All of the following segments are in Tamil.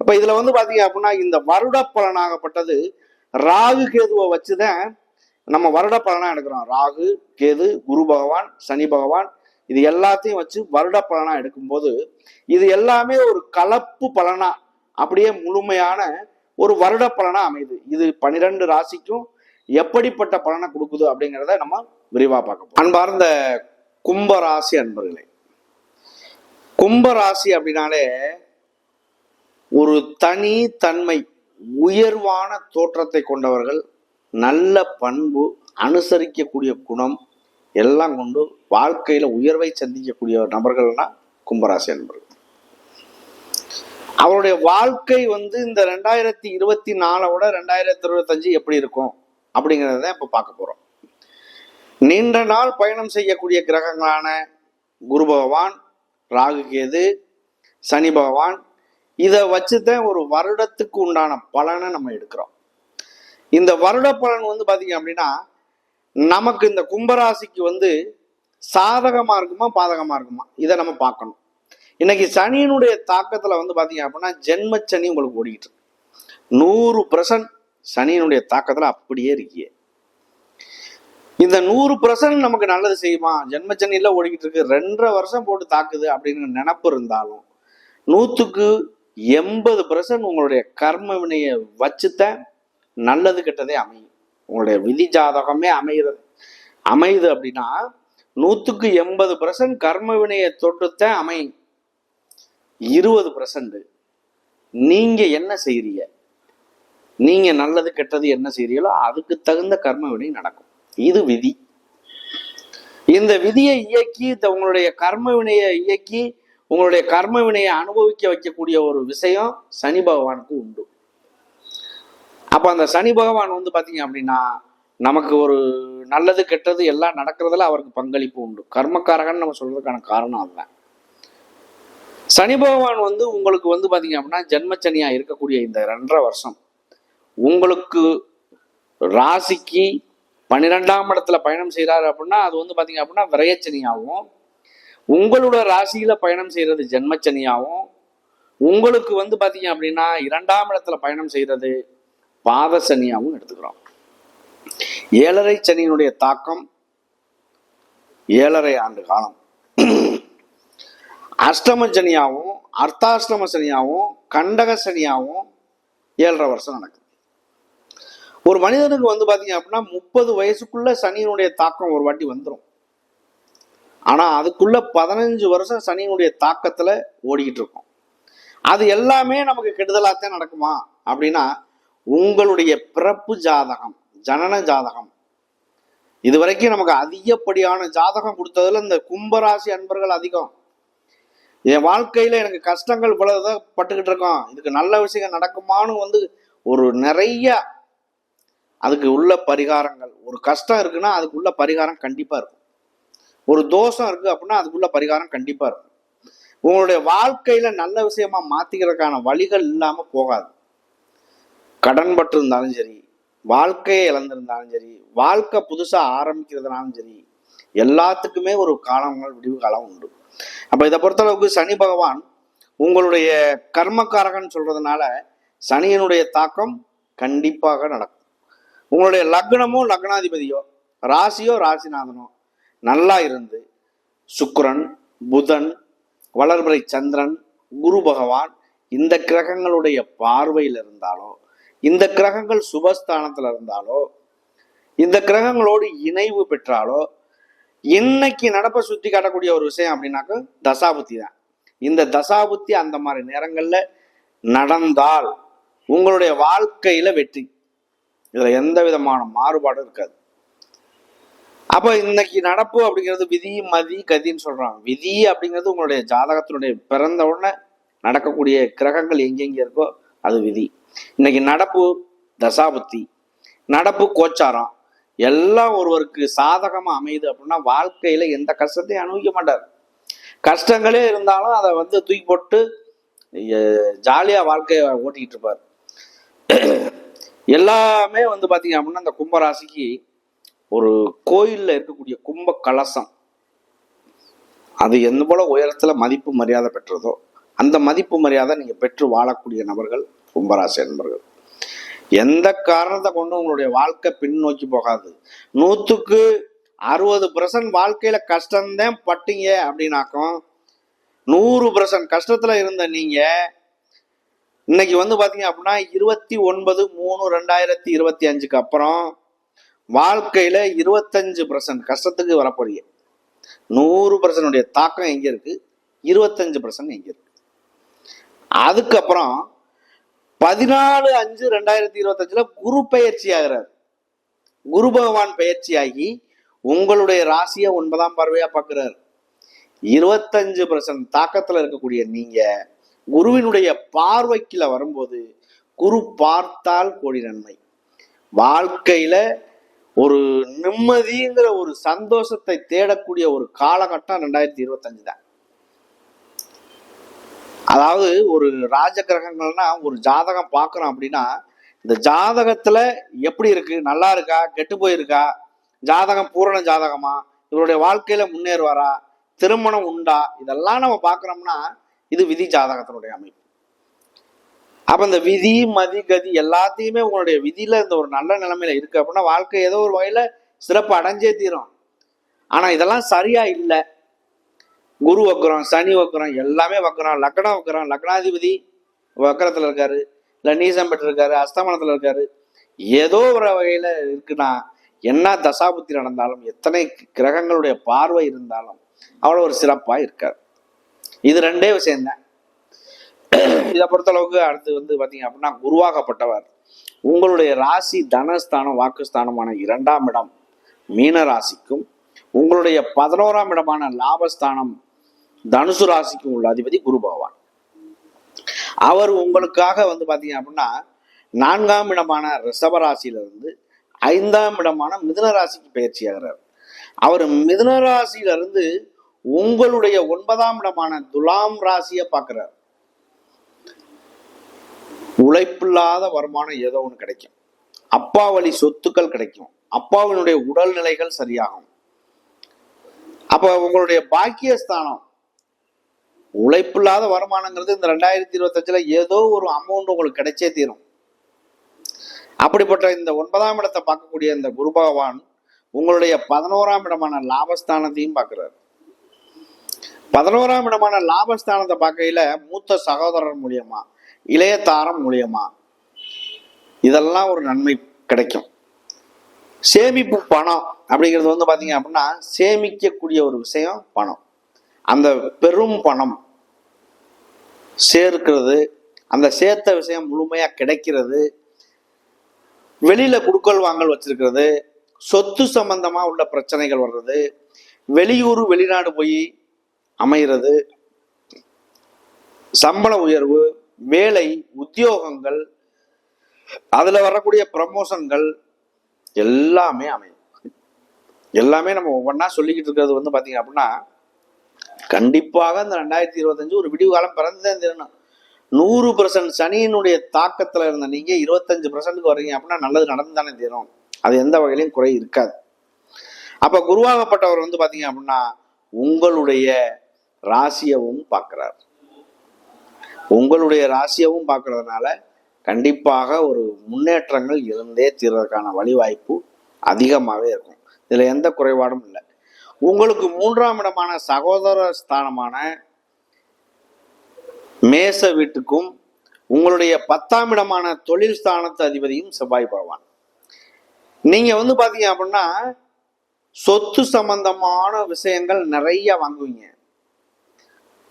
அப்ப இதுல வந்து பாத்தீங்க அப்படின்னா இந்த வருட பலனாகப்பட்டது ராகு கேதுவை வச்சுதான் நம்ம வருட பலனா எடுக்கிறோம். ராகு கேது குரு பகவான் சனி பகவான் இது எல்லாத்தையும் வச்சு வருட பலனா எடுக்கும்போது இது எல்லாமே ஒரு கலப்பு பலனா அப்படியே முழுமையான ஒரு வருட பலனா அமையுது. இது பனிரெண்டு ராசிக்கும் எப்படிப்பட்ட பலனை கொடுக்குது அப்படிங்கிறத நம்ம விரிவா பார்க்க அன்பார்ந்த கும்பராசி அன்பர்களே கும்பராசி அப்படின்னாலே ஒரு தனி தன்மை உயர்வான தோற்றத்தை கொண்டவர்கள் நல்ல பண்பு அனுசரிக்கக்கூடிய குணம் எல்லாம் கொண்டு வாழ்க்கையில உயர்வை சந்திக்கக்கூடிய நபர்கள்னா கும்பராசி நண்பர்கள் அவருடைய வாழ்க்கை வந்து இந்த ரெண்டாயிரத்தி இருபத்தி நாலை விட ரெண்டாயிரத்தி இருபத்தஞ்சு எப்படி இருக்கும் அப்படிங்கிறத இப்ப பார்க்க போறோம். நீண்ட நாள் பயணம் செய்யக்கூடிய கிரகங்களான குரு பகவான் ராகு கேது சனி பகவான் இதை வச்சுதான் ஒரு வருடத்துக்கு உண்டான பலனை நம்ம எடுக்கிறோம். இந்த வருட பலன் வந்து பாத்தீங்க அப்படின்னா நமக்கு இந்த கும்பராசிக்கு வந்து சாதகமா இருக்குமா பாதகமா இருக்குமா? இதை நம்ம பார்க்கணும். இன்னைக்கு சனியினுடைய தாக்கத்துல வந்து பாத்தீங்க அப்படின்னா ஜென்ம சனி உங்களுக்கு ஓடிக்கிட்டு நூறு பர்சன்ட் சனியினுடைய தாக்கத்துல அப்படியே இருக்கியே இந்த நூறு பர்சன்ட் நமக்கு நல்லது செய்யுமா? ஜென்மச்சனியில் ஓடிக்கிட்டு இருக்கு. ரெண்டரை வருஷம் போட்டு தாக்குது அப்படின்னு நினப்பு இருந்தாலும் நூத்துக்கு எண்பது பர்சன்ட் உங்களுடைய கர்ம வினையை வச்சுத்தான் நல்லது கெட்டதே அமையும். உங்களுடைய விதி ஜாதகமே அமைகிறது. அமையுது அப்படின்னா நூற்றுக்கு எண்பது பர்சன்ட் கர்ம வினையை தொட்டுத்தான் அமையும். இருபது பர்சன்ட் நீங்கள் என்ன செய்கிறீங்க நீங்கள் நல்லது கெட்டது என்ன செய்கிறீங்களோ அதுக்கு தகுந்த கர்ம வினை நடக்கும். இது விதி. இந்த விதியை இயக்கி உங்களுடைய கர்ம வினையை இயக்கி உங்களுடைய கர்ம வினையை அனுபவிக்க வைக்கக்கூடிய ஒரு விஷயம் சனி பகவானுக்கு உண்டு. அப்போ அந்த சனி பகவான் வந்து பார்த்தீங்க அப்படின்னா நமக்கு ஒரு நல்லது கெட்டது எல்லாம் நடக்கிறதுல அவருக்கு பங்களிப்பு உண்டு. கர்மக்காரகன்னு நம்ம சொல்றதுக்கான காரணம் அதுதான். சனி பகவான் வந்து உங்களுக்கு வந்து பார்த்தீங்க அப்படின்னா ஜென்மச்சனியா இருக்கக்கூடிய இந்த ரெண்டரை வருஷம் உங்களுக்கு ராசிக்கு பன்னிரெண்டாம் இடத்துல பயணம் செய்கிறாரு அப்படின்னா அது வந்து பார்த்தீங்க அப்படின்னா விரயச்சனியாகவும் உங்களோட ராசியில பயணம் செய்யறது ஜென்மச்சனியாகவும் உங்களுக்கு வந்து பார்த்தீங்க அப்படின்னா இரண்டாம் இடத்துல பயணம் செய்யறது பாத சனியாகவும் எடுத்துக்கிறோம். ஏழரை சனியினுடைய தாக்கம் ஏழரை ஆண்டு காலம். அஷ்டம சனியாகவும் அர்த்தாஷ்டம சனியாகவும் கண்டக சனியாகவும் ஏழரை வருஷம் நடக்குது. ஒரு மனிதனுக்கு வந்து பார்த்தீங்க அப்படின்னா முப்பது வயசுக்குள்ள சனியினுடைய தாக்கம் ஒரு வாட்டி வந்துடும் ஆனால் அதுக்குள்ள பதினஞ்சு வருஷம் சனியினுடைய தாக்கத்தில் ஓடிக்கிட்டு இருக்கும் அது எல்லாமே நமக்கு கெடுதலாகத்தான் நடக்குமா? அப்படின்னா உங்களுடைய பிறப்பு ஜாதகம் ஜனன ஜாதகம். இது வரைக்கும் நமக்கு அதிகப்படியான ஜாதகம் கொடுத்ததுல இந்த கும்பராசி அன்பர்கள் அதிகம். என் வாழ்க்கையில எனக்கு கஷ்டங்கள் பலதை பட்டுக்கிட்டு இருக்கோம். இதுக்கு நல்ல விஷயம் நடக்குமான்னு வந்து ஒரு நிறைய அதுக்கு உள்ள பரிகாரங்கள். ஒரு கஷ்டம் இருக்குன்னா அதுக்குள்ள பரிகாரம் கண்டிப்பா இருக்கும். ஒரு தோஷம் இருக்கு அப்படின்னா அதுக்குள்ள பரிகாரம் கண்டிப்பா இருக்கும். உங்களுடைய வாழ்க்கையில நல்ல விஷயமா மாத்திக்கிறதுக்கான வழிகள் இல்லாம போகாது. கடன் பட்டு இருந்தாலும் சரி வாழ்க்கையை இழந்திருந்தாலும் சரி வாழ்க்கை புதுசா ஆரம்பிக்கிறதுனாலும் சரி எல்லாத்துக்குமே ஒரு காலங்கள் விடிவு காலம் உண்டு. அப்ப இதை பொறுத்தளவுக்கு சனி பகவான் உங்களுடைய கர்மக்காரகன் சொல்றதுனால சனியினுடைய தாக்கம் கண்டிப்பாக நடக்கும். உங்களுடைய லக்னமோ லக்னாதிபதியோ ராசியோ ராசிநாதனோ நல்லா இருந்து. சுக்கரன் புதன் வளர்பிறை சந்திரன் குரு பகவான் இந்த கிரகங்களுடைய பார்வையில் இருந்தாலோ இந்த கிரகங்கள் சுபஸ்தானத்தில் இருந்தாலோ இந்த கிரகங்களோடு இணைவு பெற்றாலோ இன்னைக்கு நடப்ப சுத்தி காட்டக்கூடிய ஒரு விஷயம் அப்படின்னாக்க தசாபுத்தி தான். இந்த தசாபுத்தி அந்த மாதிரி நேரங்கள்ல நடந்தால் உங்களுடைய வாழ்க்கையில வெற்றி. இதுல எந்த விதமான மாறுபாடும் இருக்காது. அப்போ இன்னைக்கு நடப்பு அப்படிங்கிறது விதி மதி கதின்னு சொல்றான் விதி அப்படிங்கிறது உங்களுடைய ஜாதகத்தினுடைய பிறந்த உடனே நடக்கக்கூடிய கிரகங்கள் எங்கெங்க இருக்கோ அது விதி. இன்னைக்கு நடப்பு தசாபுத்தி நடப்பு கோச்சாரம். எல்லாம் ஒருவருக்கு சாதகமா அமையுது அப்படின்னா வாழ்க்கையில எந்த கஷ்டத்தையும் அனுபவிக்க மாட்டார். கஷ்டங்களே இருந்தாலும் அதை வந்து தூக்கி போட்டு ஜாலியா வாழ்க்கையை ஓட்டிக்கிட்டு இருப்பார். எல்லாமே வந்து பாத்தீங்க அப்படின்னா அந்த கும்பராசிக்கு ஒரு கோயிலில் இருக்கக்கூடிய கும்ப கலசம் அது எந்த போல உயரத்தில் மதிப்பு மரியாதை பெற்றதோ அந்த மதிப்பு மரியாதை நீங்கள் பெற்று வாழக்கூடிய நபர்கள் கும்பராசி நண்பர்கள் எந்த காரணத்தை கொண்டு உங்களுடைய வாழ்க்கை பின்னோக்கி போகாது. நூற்றுக்கு அறுபது பர்சன்ட் வாழ்க்கையில் கஷ்டம்தான் பட்டீங்க அப்படின்னாக்கும் நூறு பர்சன்ட் கஷ்டத்தில் இருந்த நீங்கள் இன்னைக்கு வந்து பார்த்தீங்க அப்படின்னா இருபத்தி ஒன்பது மூணு ரெண்டாயிரத்தி இருபத்தி அஞ்சுக்கு அப்புறம் வாழ்க்கையில இருபத்தஞ்சு பர்சன்ட் கஷ்டத்துக்கு வரப்போறீங்க. நூறு பர்சன்டுடைய தாக்கம் எங்க இருக்கு? இருபத்தஞ்சு பர்சன்ட் எங்க இருக்கு? அதுக்கப்புறம் பதினாலு அஞ்சு ரெண்டாயிரத்தி இருபத்தஞ்சுல குரு பயிற்சி ஆகிறார். குரு பகவான் ஆகி உங்களுடைய ராசியை ஒன்பதாம் பார்வையா பார்க்கிறார். இருபத்தஞ்சு பர்சன்ட் தாக்கத்துல இருக்கக்கூடிய நீங்க குருவினுடைய பார்வைக்குள்ள வரும்போது குரு பார்த்தால் கோடி நன்மை. வாழ்க்கையில ஒரு நிம்மதிங்கிற ஒரு சந்தோஷத்தை தேடக்கூடிய ஒரு காலகட்டம் ரெண்டாயிரத்தி இருபத்தஞ்சு தான். அதாவது ஒரு ராஜ கிரகங்கள்னா ஒரு ஜாதகம் பார்க்குறோம் அப்படின்னா இந்த ஜாதகத்துல எப்படி இருக்கு? நல்லா இருக்கா? கெட்டு போயிருக்கா? ஜாதகம் பூரண ஜாதகமா? இவருடைய வாழ்க்கையில முன்னேறுவாரா? திருமணம் உண்டா? இதெல்லாம் நம்ம பார்க்குறோம்னா இது விதி ஜாதகத்தினுடைய அமைப்பு. அப்ப இந்த விதி மதி கதி எல்லாத்தையுமே உங்களுடைய விதியில இந்த ஒரு நல்ல நிலைமையில இருக்கு. அப்படின்னா வாழ்க்கை ஏதோ ஒரு வகையில சிறப்பு அடைஞ்சே தீரும். ஆனா இதெல்லாம் சரியா இல்லை. குரு வக்கரம் சனி வக்கரம் எல்லாமே வக்கரம். லக்னம் வக்கரம். லக்னாதிபதி வக்கரத்துல இருக்காரு. இல்லை நீசம் பெற்று இருக்காரு. அஸ்தமனத்துல இருக்காரு. ஏதோ ஒரு வகையில இருக்குன்னா என்ன தசாபுத்தி நடந்தாலும் எத்தனை கிரகங்களுடைய பார்வை இருந்தாலும் அவ்வளோ ஒரு சிறப்பா இருக்காரு. இது ரெண்டே விஷயம்தான். இதை பொறுத்தளவுக்கு அடுத்து வந்து பார்த்தீங்க அப்படின்னா குருவாகப்பட்டவர் உங்களுடைய ராசி தனஸ்தானம் வாக்குஸ்தானமான இரண்டாம் இடம் மீன ராசிக்கும் உங்களுடைய பதினோராம் இடமான லாபஸ்தானம் தனுசு ராசிக்கும் உள்ள அதிபதி குரு பகவான். அவர் உங்களுக்காக வந்து பார்த்தீங்க அப்படின்னா நான்காம் இடமான ரிஷப ராசியில இருந்து ஐந்தாம் இடமான மிதுன ராசிக்கு பயிற்சி ஆகிறார். அவர் மிதுன ராசியில இருந்து உங்களுடைய ஒன்பதாம் இடமான துலாம் ராசியை பார்க்குறார். உழைப்பில்லாத வருமானம் ஏதோ ஒன்று கிடைக்கும். அப்பா வழி சொத்துக்கள் கிடைக்கும். அப்பாவினுடைய உடல்நிலைகள் சரியாகும். அப்போ உங்களுடைய பாக்கியஸ்தானம் உழைப்பில்லாத வருமானங்கிறது இந்த ரெண்டாயிரத்தி இருபத்தஞ்சில் ஏதோ ஒரு அமௌண்ட் உங்களுக்கு கிடைச்சே தீரும். அப்படிப்பட்ட இந்த ஒன்பதாம் இடத்தை பார்க்கக்கூடிய இந்த குரு பகவான் உங்களுடைய பதினோராம் இடமான லாபஸ்தானத்தையும் பார்க்குறாரு. பதினோராம் இடமான லாபஸ்தானத்தை பார்க்கையில மூத்த சகோதரர் மூலியமா இளைய தாரம் மூலியமா. இதெல்லாம் ஒரு நன்மை கிடைக்கும். சேமிப்பு பணம் அப்படிங்கிறது வந்து பார்த்தீங்க அப்படின்னா சேமிக்கக்கூடிய ஒரு விஷயம் பணம். அந்த பெரும் பணம் சேர்க்கிறது அந்த சேர்த்த விஷயம் முழுமையாக கிடைக்கிறது வெளியில் குடுக்கல் வாங்கல் வச்சிருக்கிறது சொத்து சம்பந்தமாக உள்ள பிரச்சனைகள் வர்றது வெளியூர் வெளிநாடு போய் அமைகிறது சம்பள உயர்வு வேலை உத்தியோகங்கள் அதுல வரக்கூடிய ப்ரமோஷன்கள் எல்லாமே அமையும். எல்லாமே நம்ம ஒவ்வொன்றா சொல்லிக்கிட்டு இருக்கிறது வந்து பாத்தீங்க அப்படின்னா கண்டிப்பாக இந்த ரெண்டாயிரத்தி இருபத்தஞ்சு ஒரு விடிவு காலம் பிறந்துதான் தெரியணும் நூறு பர்சன்ட் சனியினுடைய தாக்கத்துல இருந்த நீங்க இருபத்தஞ்சு பர்சன்ட்டுக்கு வர்றீங்க அப்படின்னா நல்லது நடந்து தானே தீரும் அது எந்த வகையிலும் குறை இருக்காது. அப்ப குருவாகப்பட்டவர் வந்து பாத்தீங்க அப்படின்னா உங்களுடைய ராசியவும் பார்க்கிறார். உங்களுடைய ராசியவும் பார்க்கறதுனால கண்டிப்பாக ஒரு முன்னேற்றங்கள் இருந்தே தீர்றதுக்கான வழிவாய்ப்பு அதிகமாகவே இருக்கும். இதில் எந்த குறைபாடும் இல்லை. உங்களுக்கு மூன்றாம் இடமான சகோதர ஸ்தானமான மேச வீட்டுக்கும் உங்களுடைய பத்தாம் இடமான தொழில் ஸ்தானத்து அதிபதியும் செவ்வாய் பகவான். நீங்க வந்து பாத்தீங்க அப்படின்னா சொத்து சம்பந்தமான விஷயங்கள் நிறைய வாங்குவீங்க.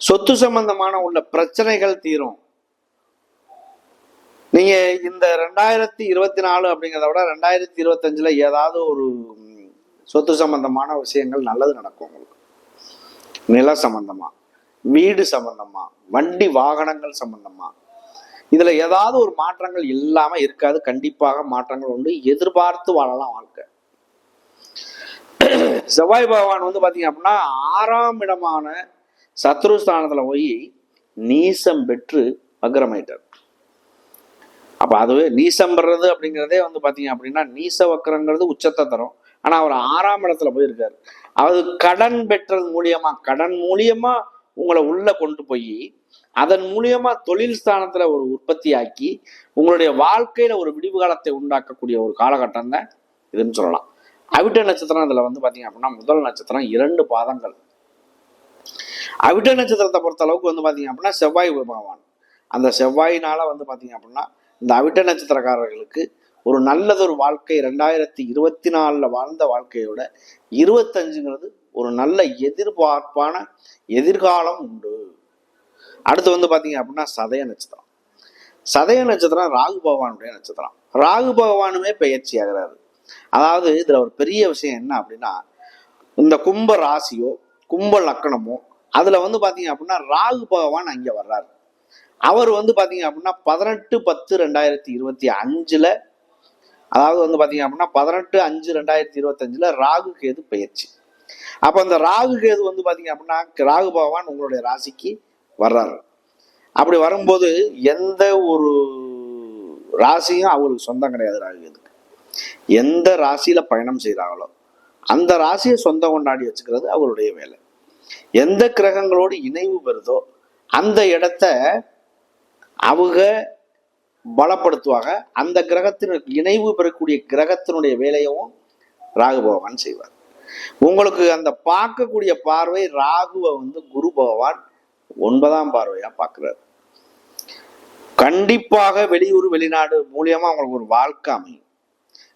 சொத்து சம்பந்தமான உள்ள பிரச்சனைகள் தீரும். நீங்க இந்த ரெண்டாயிரத்தி இருபத்தி நாலு அப்படிங்கிறத விட ரெண்டாயிரத்தி இருபத்தஞ்சுல ஏதாவது ஒரு சொத்து சம்பந்தமான விஷயங்கள் நல்லது நடக்கும் உங்களுக்கு. நில சம்பந்தமா வீடு சம்பந்தமா வண்டி வாகனங்கள் சம்பந்தமா. இதுல ஏதாவது ஒரு மாற்றங்கள் இல்லாம இருக்காது. கண்டிப்பாக மாற்றங்கள் உண்டு. எதிர்பார்த்து வாழலாம் வாழ்க்கை. செவ்வாய் பகவான் வந்து பாத்தீங்க அப்படின்னா ஆறாம் இடமான சத்ருஸ்தானத்தில் போய் நீசம் பெற்று வக்ரமாயிட்டார். அப்போ அதுவே நீசம் பெறது அப்படிங்கிறதே வந்து பார்த்தீங்க அப்படின்னா நீச வக்கரங்கிறது உச்சத்தை தரும். ஆனால் அவர் ஆறாம் இடத்துல போயிருக்காரு. அது கடன் பெற்றது மூலியமா கடன் மூலியமா உங்களை உள்ள கொண்டு போய் அதன் மூலியமா தொழில் ஸ்தானத்துல ஒரு உற்பத்தி ஆக்கி உங்களுடைய வாழ்க்கையில ஒரு விடிவு காலத்தை உண்டாக்கக்கூடிய ஒரு காலகட்டம் தான் இதுன்னு சொல்லலாம். அவிட்ட நட்சத்திரம் இதுல வந்து பாத்தீங்க அப்படின்னா முதல் நட்சத்திரம் இரண்டு பாதங்கள். அவிட்ட நட்சத்திரத்தை பொறுத்த அளவுக்கு வந்து பார்த்தீங்க அப்படின்னா செவ்வாய் பகவான் அந்த செவ்வாயினால் வந்து பார்த்தீங்க அப்படின்னா இந்த அவிட்ட நட்சத்திரக்காரர்களுக்கு ஒரு நல்லதொரு வாழ்க்கை ரெண்டாயிரத்தி இருபத்தி நாலில் வாழ்ந்த வாழ்க்கையோட இருபத்தஞ்சுங்கிறது ஒரு நல்ல எதிர்பார்ப்பான எதிர்காலம் உண்டு. அடுத்து வந்து பார்த்தீங்க அப்படின்னா சதய நட்சத்திரம். சதய நட்சத்திரம் ராகு பகவானுடைய நட்சத்திரம். ராகு பகவானுமே பயிற்சி ஆகிறாரு அதாவது இதில் ஒரு பெரிய விஷயம் என்ன அப்படின்னா இந்த கும்ப ராசியோ கும்ப லக்கணமோ அதுல வந்து பாத்தீங்க அப்படின்னா ராகு பகவான் அங்க வர்றாரு. அவர் வந்து பாத்தீங்க அப்படின்னா பதினெட்டு பத்து ரெண்டாயிரத்தி இருபத்தி அஞ்சுல அதாவது வந்து பாத்தீங்க அப்படின்னா பதினெட்டு அஞ்சு ரெண்டாயிரத்தி இருபத்தஞ்சில் ராகு கேது பயிற்சி அப்ப அந்த ராகு கேது வந்து பாத்தீங்க அப்படின்னா ராகு பகவான் உங்களுடைய ராசிக்கு வர்றாரு. அப்படி வரும்போது எந்த ஒரு ராசியும் அவருக்கு சொந்தம் கிடையாது ராகு கேதுக்கு. எந்த ராசியில பயணம் செய்கிறாங்களோ அந்த ராசியை சொந்தம் கொண்டாடி வச்சுக்கிறது அவருடைய வேலை. எந்த கிரகங்களோடு இணைவு பெறுதோ அந்த இடத்த அவங்க பலப்படுத்துவாங்க. அந்த கிரகத்தினருக்கு இணைவு பெறக்கூடிய கிரகத்தினுடைய வேலையும் ராகு பகவான் செய்வார். உங்களுக்கு அந்த பார்க்கக்கூடிய பார்வை ராகுவை வந்து குரு பகவான் ஒன்பதாம் பார்வையா பார்க்கிறார். கண்டிப்பாக வெளியூர் வெளிநாடு மூலியமா உங்களுக்கு ஒரு வாழ்க்கை அமையும்.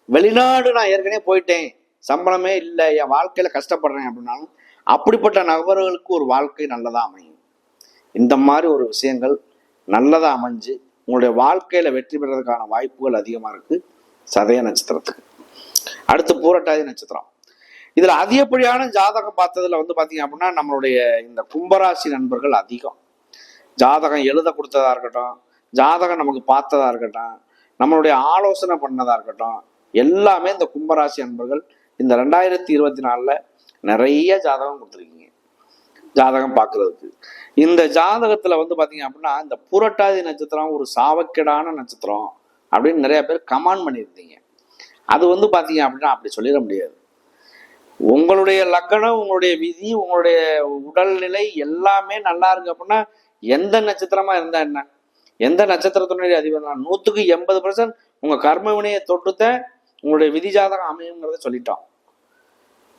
வெளிநாடு நான் ஏற்கனவே போயிட்டேன். சம்பளமே இல்லை. என் வாழ்க்கையில கஷ்டப்படுறேன் அப்படின்னாலும் அப்படிப்பட்ட நபர்களுக்கு ஒரு வாழ்க்கை நல்லதாக அமையும். இந்த மாதிரி ஒரு விஷயங்கள் நல்லதாக அமைஞ்சு உங்களுடைய வாழ்க்கையில் வெற்றி பெறதுக்கான வாய்ப்புகள் அதிகமாக இருக்குது சதய நட்சத்திரத்துக்கு. அடுத்து பூரட்டாதி நட்சத்திரம். இதில் அதிகப்படியான ஜாதகம் பார்த்ததில் வந்து பார்த்தீங்க அப்படின்னா நம்மளுடைய இந்த கும்பராசி நண்பர்கள் அதிகம். ஜாதகம் எழுத கொடுத்ததாக இருக்கட்டும் ஜாதகம் நமக்கு பார்த்ததா இருக்கட்டும் நம்மளுடைய ஆலோசனை பண்ணதாக இருக்கட்டும் எல்லாமே இந்த கும்பராசி நண்பர்கள் இந்த ரெண்டாயிரத்தி இருபத்தி நாலில் நிறைய ஜாதகம் கொடுத்துருக்கீங்க. ஜாதகம் பார்க்கறதுக்கு. இந்த ஜாதகத்துல வந்து பாத்தீங்க அப்படின்னா இந்த புரட்டாதி நட்சத்திரம் ஒரு சாவக்கேடான நட்சத்திரம் அப்படின்னு நிறைய பேர் கமெண்ட் பண்ணியிருந்தீங்க. அது வந்து பாத்தீங்க அப்படின்னா அப்படி சொல்லிட முடியாது. உங்களுடைய லக்கணம் உங்களுடைய விதி உங்களுடைய உடல்நிலை எல்லாமே நல்லா இருக்கு அப்படின்னா எந்த நட்சத்திரமா இருந்தா என்ன? எந்த நட்சத்திரத்தினுடைய அதிபர் நூற்றுக்கு எண்பது பர்சன்ட் உங்கள் கர்ம வினையை தொட்டுத்த உங்களுடைய விதி ஜாதகம் அமையுங்கிறத சொல்லிட்டோம்.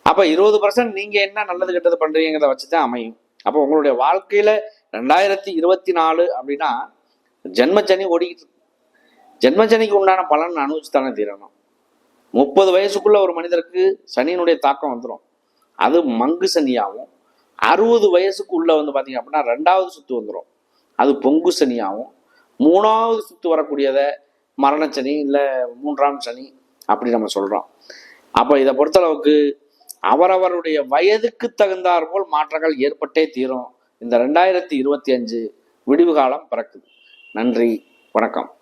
அப்போ இருபது பர்சன்ட் நீங்கள் என்ன நல்லது கெட்டது பண்ணுறீங்கதை வச்சு தான் அமையும். அப்போ உங்களுடைய வாழ்க்கையில் ரெண்டாயிரத்தி இருபத்தி நாலு அப்படின்னா ஜென்மச்சனி ஓடிக்கிட்டு ஜென்மச்சனிக்கு உண்டான பலன் அனுபவிச்சு தானே தீரணும். முப்பது வயசுக்குள்ள ஒரு மனிதருக்கு சனியினுடைய தாக்கம் வந்துடும் அது மங்கு சனியாகவும் அறுபது வயசுக்கு உள்ள வந்து பார்த்தீங்க அப்படின்னா ரெண்டாவது சுத்து வந்துடும் அது பொங்கு சனியாகவும் மூணாவது சுத்து வரக்கூடியதை மரணச்சனி இல்லை மூன்றாம் சனி அப்படி நம்ம சொல்கிறோம் அப்போ இதை பொறுத்தளவுக்கு அவரவருடைய வயதுக்கு தகுந்தாற் போல் மாற்றங்கள் ஏற்பட்டே தீரும். இந்த ரெண்டாயிரத்தி இருபத்தி அஞ்சு விடிவு காலம் பிறக்குது. நன்றி வணக்கம்.